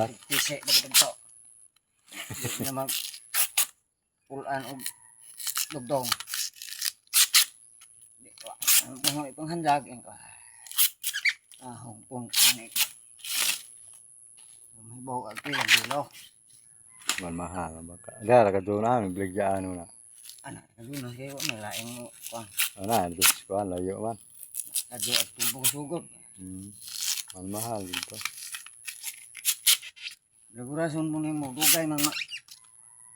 Ha? Pise na kita to. Di na mag pulan og dugdong. Ang puno itong handag ang ko. Ah, hongpong ani. May bawa ang pilang dilo. Man mahal ang baka. Ada ra kadto na mi bligya ano na. Anak, naguna kayo, may laing mo. Ana dito sa kuan layo man. kadyo at tumbong sugod. Hmm. Man mahal dito. Lagurason mo na mo, dugay man ma...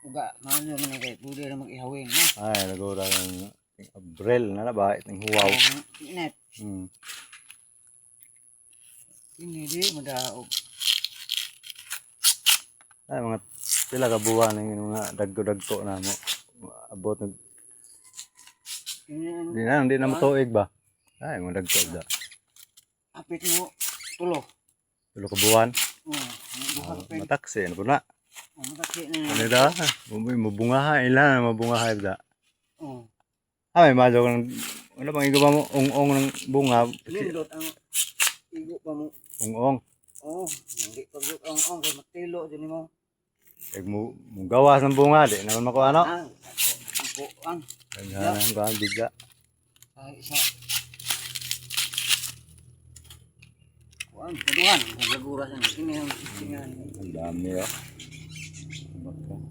Uga, mahal mo na kayo, pwede na mag-ihawin, no? Ay nagura ng Abril na na ba itong huwaw. Inet, Hmm. ini di, madaog. Ay mga pila ka buwan ng mga dagko-dagko na mo. Abot ng di na di na matuig ba. Ay mga dagko da. apit mo, tulo. Tulo ka buwan. Oh, ang duha Ah, ka pen. Mataksi ano po na. Oh, mataki na Ano da? Mabungahay ilan na mabungahay da. Oh, Ah, may madyo ng ano bang igo ba mo ong-ong ng bunga. lindot ang igo pa mo. Ong-ong. Oh, hindi pag ang ang kay matilo din mo. Kag mo mo gawas ng bunga di naman mako ano. Ang, ako, ang, Kaya ang bigla. ay isa. Kuan, kaduhan, ang lagura sa ini ang singan. Ang dami oh. Baka.